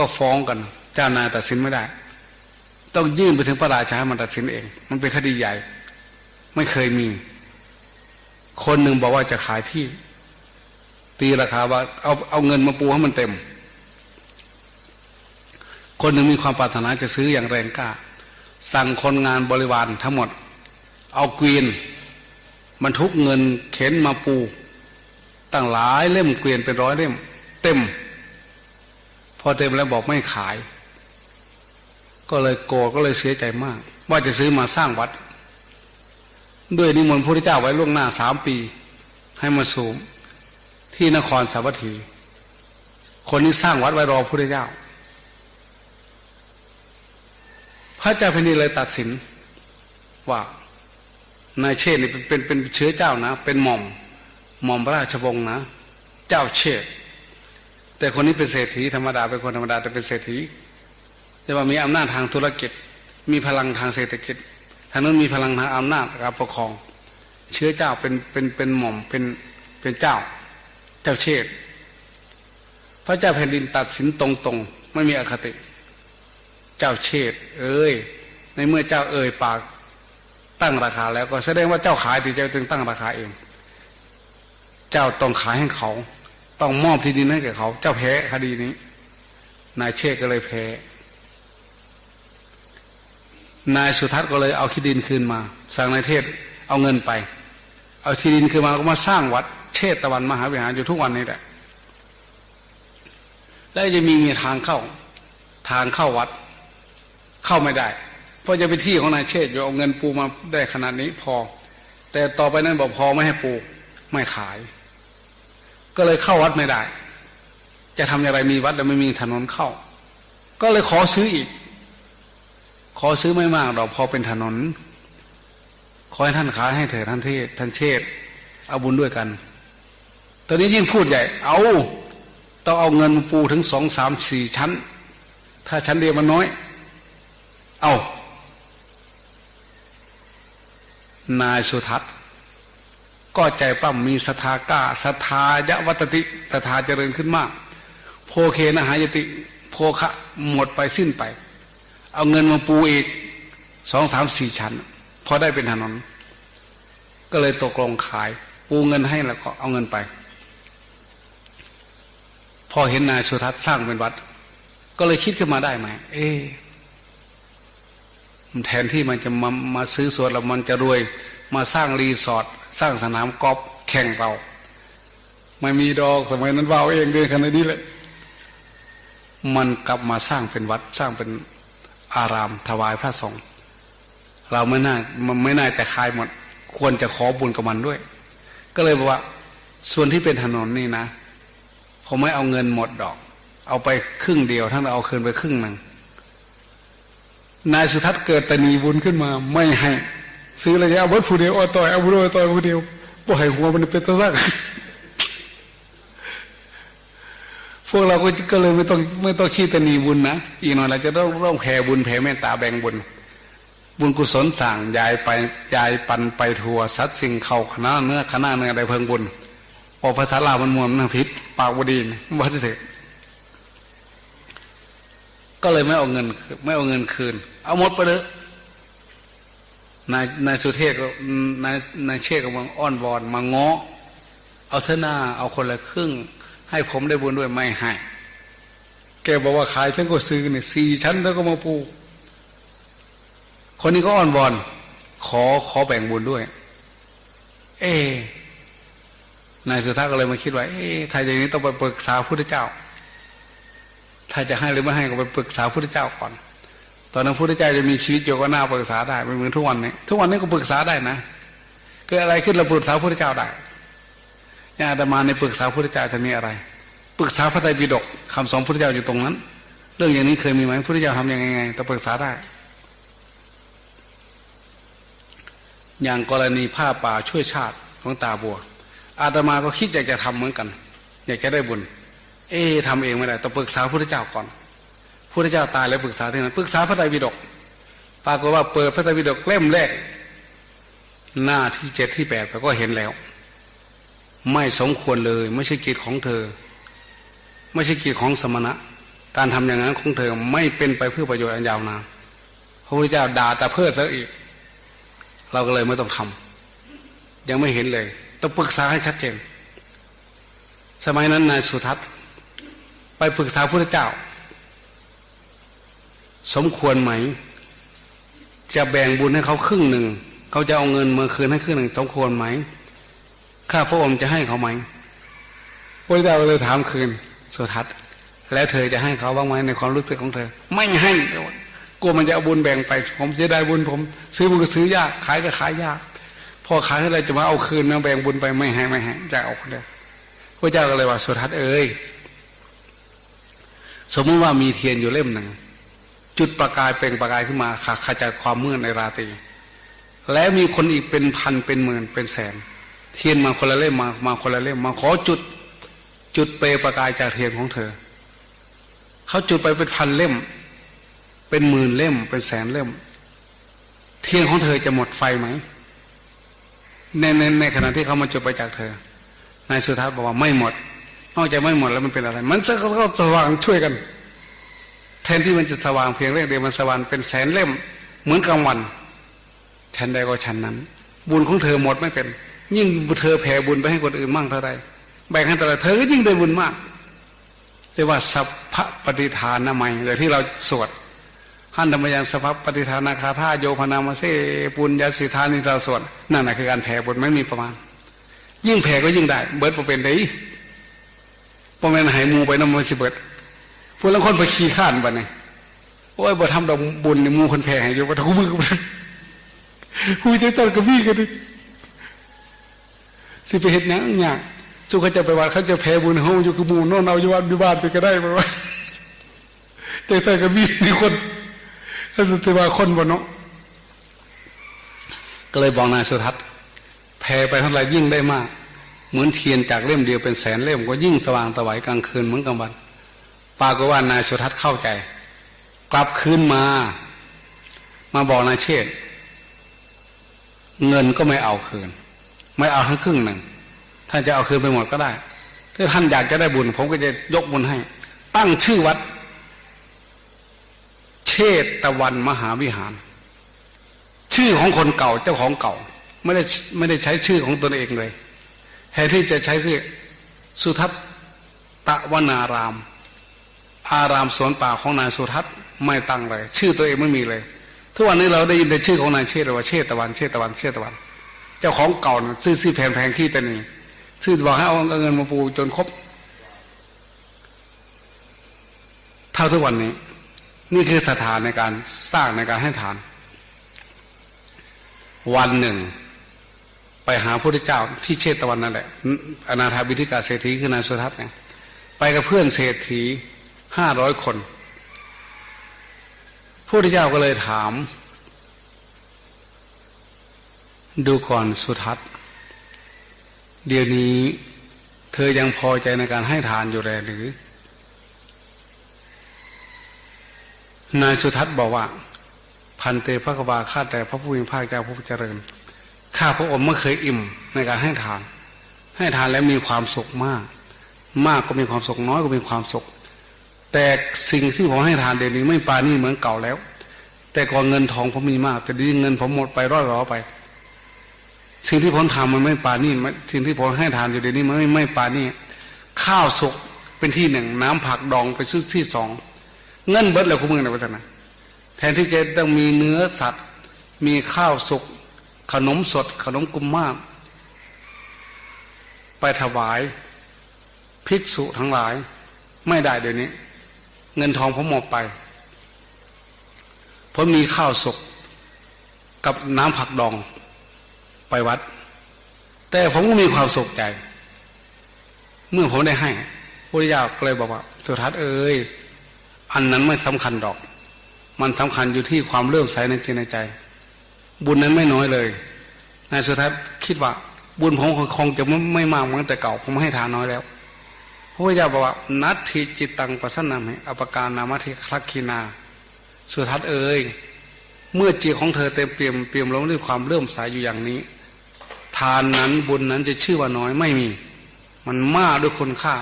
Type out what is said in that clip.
ก็ฟ้องกัน เจ้านายตัดสินไม่ได้ ต้องยื่นไปถึงพระราชามันตัดสินเอง มันเป็นคดีใหญ่ ไม่เคยมี คนหนึ่งบอกว่าจะขายที่ ตีราคาว่าเอาเอาเงินมาปูให้มันเต็ม คนหนึ่งมีความปรารถนาจะซื้ออย่างแรงกล้า สั่งคนงานบริวารทั้งหมด เอาเกวียนมันทุกเงินเข็นมาปูตั้งหลายเล่มเกวียนเป็นร้อยเล่ม เต็ม พอเต็มแล้วบอกไม่ขาย ก็เลยโกรธก็เลยเสียใจมาก ว่าจะซื้อมาสร้างวัด ด้วยนิมนต์พระพุทธเจ้าไว้ล่วงหน้าสามปี ให้มาสูงที่นครสาวัตถี คนนี้สร้างวัดไว้รอพระพุทธเจ้า พระเจ้าแผ่นดินเลยตัดสิน ว่านายเชษนี่เป็นเป็นเป็นเชื้อเจ้านะ เป็นหม่อมหม่อมพระราชวงศ์นะ เจ้าเชษ แต่คนนี้เป็นเศรษฐีธรรมดาเป็นคนธรรมดาแต่เป็นเศรษฐีแต่ว่ามีอำนาจทางธุรกิจ มีพลังทางเศรษฐกิจทางนั้นมีพลังทางอำนาจการปกครอง เชื้อเจ้าเป็นเป็นเป็นหม่อมเป็นเป็นเจ้า เจ้าเชษพระเจ้าแผ่นดินตัดสินตรงๆ ไม่มีอคติ เจ้าเชษเอ้ยในเมื่อเจ้าเอ่ยปากตั้งราคาแล้วก็แสดงว่าเจ้าขายที่เจ้าจึงตั้งราคาเอง เจ้าต้องขายให้เขา ต้องมอบที่ดินให้แก่เขา เจ้าแพ้คดีนี้ นายเชษก็เลยแพ้ นายสุทัศน์ก็เลยเอาที่ดินคืนมาสั่งนายเทศเอาเงินไป เอาที่ดินคืนมาก็มาสร้างวัด เชษตะวันมหาวิหารอยู่ทุกวันนี้แหละแล้วจะมีมีทางเข้า ทางเข้าวัด เข้าไม่ได้ เพราะจะเป็นที่ของนายเชษอยู่เอาเงินปูมาได้ขนาดนี้พอ แต่ต่อไปนั้นบอกพอไม่ให้ปูไม่ขาย ก็เลยเข้าวัดไม่ได้ จะทำอย่างไรมีวัดแต่ไม่มีถนนเข้า ก็เลยขอซื้ออีก ขอซื้อไม่มากเราพอเป็นถนน ขอให้ท่านขายให้เถิดท่านเทศท่านเชษเอาบุญด้วยกัน ตอนนี้ยิ่งพูดใหญ่ เอาต้องเอาเงินมาปูถึงสองสามสี่ชั้น ถ้าชั้นเดียวมันน้อย เอานายสุทัศน์ ก็ใจปั้มมีศรัทธากล้าศรัทธายะวัตติศรัทธาเจริญขึ้นมาก โพเคนะหายติ โพคะหมดไปสิ้นไป เอาเงินมาปูอีกสองสามสี่ชั้น พอได้เป็นถนน ก็เลยตกลงขาย ปูเงินให้แล้วก็เอาเงินไป พอเห็นนายสุทัศน์สร้างเป็นวัด ก็เลยคิดขึ้นมาได้ไหม เอ๊แทนที่มันจะมามาซื้อสวนแล้วมันจะรวย มาสร้างรีสอร์ทสร้างสนามกอล์ฟแข่งเราไม่มีดอกสมัยนั้นว่าเองเลยขนาดนี้เลยมันกลับมาสร้างเป็นวัดสร้างเป็นอารามถวายพระสงฆ์เราไม่น่ามันไม่น่าแต่คายหมด ควรจะขอบุญกับมันด้วย ก็เลยบอกว่า ส่วนที่เป็นถนนนี่นะผมไม่เอาเงินหมดดอก เอาไปครึ่งเดียวท่านเอาคืนไปครึ่งหนึ่งนายสุทัศน์เกิดตนีบุญขึ้นมาไม่ให้ ซื้ออะไรเอาวัดผู้เดียวอต่อยเอาบุญเอต่อยผู้เดียวบ่ให้หัวมันเป็นตัวสักพวกเราก็เลยไม่ต้องไม่ต้องคิดตนีบุญนะอีกหน่อยเราจะต้องร่องแผ่บุญแผ่เมตตาแบ่งบุญ บุญกุศลสั่งยายไปยายปันไปทัวสัตสิ่งเขาคณะเนื้อคณะเนื้อใดเพิงบุญพอพระธารามันมวมันพิษปากบดีนวัดเถอะก็เลยไม่เอาเงิน ไม่เอาเงินคืน เอาหมดไปเลย นายนายสุเทพก็นายนายเชษก็มาอ้อนวอนมาง้อเอาเท่าหน้าเอาคนละครึ่ง ให้ผมได้บุญด้วยไม่ให้แกบอกว่าขายฉันก็ซื้อเนี่ยสี่ชั้นแล้วก็มาปู คนนี้ก็อ้อนวอน ขอขอแบ่งบุญด้วย เอ๊นายสุทัศน์ก็เลยมาคิดว่าเอ๊ถ้าอย่างนี้ต้องไปปรึกษาพระพุทธเจ้า ถ้าจะให้หรือไม่ให้ก็ไปปรึกษาพระพุทธเจ้าก่อน ตอนนั้นพุทธเจ้าจะมีชีวิตอยู่ก็น่าปรึกษาได้ไม่เหมือนทุกวันนี้ทุกวันนี้ก็ปรึกษาได้นะเกิดอะไรขึ้นเราปรึกษาพุทธเจ้าได้ยางอาตมาในปรึกษาพุทธเจ้าจะมีอะไร ปรึกษาพระไตรปิฎกคำสอนพุทธเจ้าอยู่ตรงนั้น เรื่องอย่างนี้เคยมีไหมพุทธเจ้าทำยังไงไงต้องปรึกษาได้ อย่างกรณีผ้าป่าช่วยชาติของตาบัว อาตมาก็คิดอยากจะทำเหมือนกัน อยากจะได้บุญ เอ๊ทำเองไม่ได้ต้องปรึกษาพุทธเจ้าก่อน พุทธเจ้าตายแล้วปรึกษาที่นั้นปรึกษาพระไตรปิฎกปรากฏว่าเปิดพระไตรปิฎกเล่มแรก หน้าที่เจ็ดที่แปดไปก็เห็นแล้ว ไม่สมควรเลย ไม่ใช่กิจของเธอ ไม่ใช่กิจของสมณะ การทำอย่างนั้นของเธอไม่เป็นไปเพื่อประโยชน์อันยาวนานพระพุทธเจ้าด่าแต่เพื่อซะอีก เราก็เลยไม่ต้องทำยังไม่เห็นเลย ต้องปรึกษาให้ชัดเจน สมัยนั้นนายสุทัศน์ ไปปรึกษาพระพุทธเจ้า สมควรไหม จะแบ่งบุญให้เขาครึ่งหนึ่ง เขาจะเอาเงินมาคืนให้ครึ่งหนึ่งสมควรไหม ข้าพระองค์จะให้เขาไหมพระเจ้าเลยถามคืนสุทัศน์แล้วเธอจะให้เขาบ้างไหมในความรู้สึกของเธอ ไม่ให้กลัวมันจะเอาบุญแบ่งไป ผมจะได้บุญผม ซื้อมันก็ซื้อยากขายก็ขายยาก พอขายอะไรจะมาเอาคืนมาแบ่งบุญไปไม่ให้ไม่ให้จะเอาคนเดียวพระเจ้าก็เลยว่าสุทัศน์เอ้ยสมมติว่ามีเทียนอยู่เล่มหนึ่ง จุดประกายเปล่งประกายขึ้นมาขจัดความมืดในราตรีแล้วมีคนอีกเป็นพันเป็นหมื่นเป็นแสน เทียนมาคนละเล่มมามาคนละเล่มมาขอจุด จุดเปลงประกายจากเทียนของเธอ เขาจุดไปเป็นพันเล่ม เป็นหมื่นเล่ม เป็นแสนเล่ม เทียนของเธอจะหมดไฟไหมในในในขณะที่เขามาจุดไปจากเธอนายสุทัศน์บอกว่าไม่หมดนอกจากไม่หมดแล้วมันเป็นอะไร มันจะก็สว่างช่วยกัน ทนที่มันจะสว่างเพียงเล่มเดียวมันสว่างเป็นแสนเล่มเหมือนกลางวันฉันใดก็ฉันนั้น บุญของเธอหมดไม่เป็น ยิ่งเธอแผ่บุญไปให้คนอื่นมั่งเท่าไรแบ่งให้แต่ละเธอก็ยิ่งได้บุญมากเรียกว่าสัพพปฏิทานนามัยอย่างที่เราสวดหันธรรมยังสัพพปฏิทานาคาธาโยพนามาเซปุญญาสิทานี่เราสวดนั่นแหละคือการแผ่บุญไม่มีประมาณ ยิ่งแผ่ก็ยิ่งได้ เบิดประเป็นได้ประมาณหายมูไปน้ำมันสิเบิด พวกละคนไปขี้ข้านไปเนี่ยโอ้ยบ่ทำดอกบุญในมูคนแผ่ให้อยู่บ่ทุกมือกันคุยใจตอนกับพี่กันดิสิไปเห็นนังเนี่ยจุเขาจะไปวัดเขาจะแผ่บุญเขาอยู่กับมูนอนเอาอยู่วัดอยู่บ้านไปก็ได้ไปว่าใจตอนกับพี่นี่คนถ้าจะว่าคนบ่เนาะก็เลยบอกนายสุทัศน์แผ่ไปเท่าไหร่ยิ่งได้มาก เหมือนเทียนจากเล่มเดียวเป็นแสนเล่มก็ยิ่งสว่างตะไวกลางคืนเหมือนกลางวัน ปากว่านายสุทัศน์เข้าใจ กลับคืนมา มาบอกนายเชษเงินก็ไม่เอาคืน ไม่เอาทั้งครึ่งหนึ่งท่านจะเอาคืนไปหมดก็ได้ ถ้าท่านอยากจะได้บุญ ผมก็จะยกบุญให้ ตั้งชื่อวัด เชษตะวันมหาวิหาร ชื่อของคนเก่าเจ้าของเก่า ไม่ได้ไม่ได้ใช้ชื่อของตนเองเลยแทนที่จะใช้ชื่อสุทัศตะวนาราม อารามสวนป่าของนายสุทัศน์ไม่ตั้งเลย ชื่อตัวเองไม่มีเลย ทุกวันนี้เราได้ยินแต่ชื่อของนายเชษว่าเชษตะวันเชษตะวันเชษตะวัน เจ้าของเก่าซื้อซื้อแพงแพงขี้แต่นี่ซื้อบอกให้เอาเงินมาปูจนครบเท่าทุกวันนี้ นี่คือสถานในการสร้างในการให้ทาน วันหนึ่ง ไปหาพระพุทธเจ้าที่เชตะวันนั่นแหละอนาถาบิธิกาเศรษฐีคือนายสุทัศน์เนี่ยไปกับเพื่อนเศรษฐี ห้าร้อยคนพระพุทธเจ้าก็เลยถาม ดูก่อนสุทัศน์ เดี๋ยวนี้เธอยังพอใจในการให้ทานอยู่แลหรือ นายสุทัศน์บอกว่า พันเตพระกวาข้าแต่พระผู้มีพระเจ้าพระผู้เจริญ ข้าพระองค์ไม่เคยอิ่มในการให้ทาน ให้ทานแล้วมีความสุขมาก มากก็มีความสุขน้อยก็มีความสุข แต่สิ่งที่ผมให้ทานเดี๋ยวนี้ไม่ปานี่เหมือนเก่าแล้ว แต่ก่อนเงินทองผมมีมาก แต่ดีเงินผมหมดไปร่อยรอไป สิ่งที่ผมทำมันไม่ปานี่สิ่งที่ผมให้ทานอยู่เดี๋ยวนี้มันไม่ไม่ปานี่ข้าวสุกเป็นที่หนึ่งน้ำผักดองไปชื่อที่สองเงินเบิดแล้วคุณมึงนะพัฒนาแทนที่จะต้องมีเนื้อสัตว์ มีข้าวสุกขนมสด ขนมกุมมาก ไปถวาย ภิกษุทั้งหลาย ไม่ได้เดี๋ยวนี้ เงินทองผมหมดไปเพราะมีข้าวสุกกับน้ำผักดองไปวัด แต่ผมก็มีความสุขใจ เมื่อผมได้ให้พระเจ้าก็เลยบอกว่าสุทัศน์เอ้ยอันนั้นไม่สำคัญดอก มันสำคัญอยู่ที่ความเลื่อมใสในจิตในใจ บุญนั้นไม่น้อยเลยนายสุทัศน์คิดว่า บุญผมคงจะไม่มากเหมือนแต่เก่าผมให้ทานน้อยแล้ว ระพุทธเจ้าบอกว่านัตถิจิตตังปัสนามิอปการนามัธิคลักคีนา สุทัศเอ่ยเมื่อจิตของเธอเต็มเปี่ยมเปี่ยมล้นด้วยความเรื่มสายอยู่อย่างนี้ ทานนั้นบุญนั้นจะชื่อว่าน้อยไม่มี มันมากด้วยคุณค่า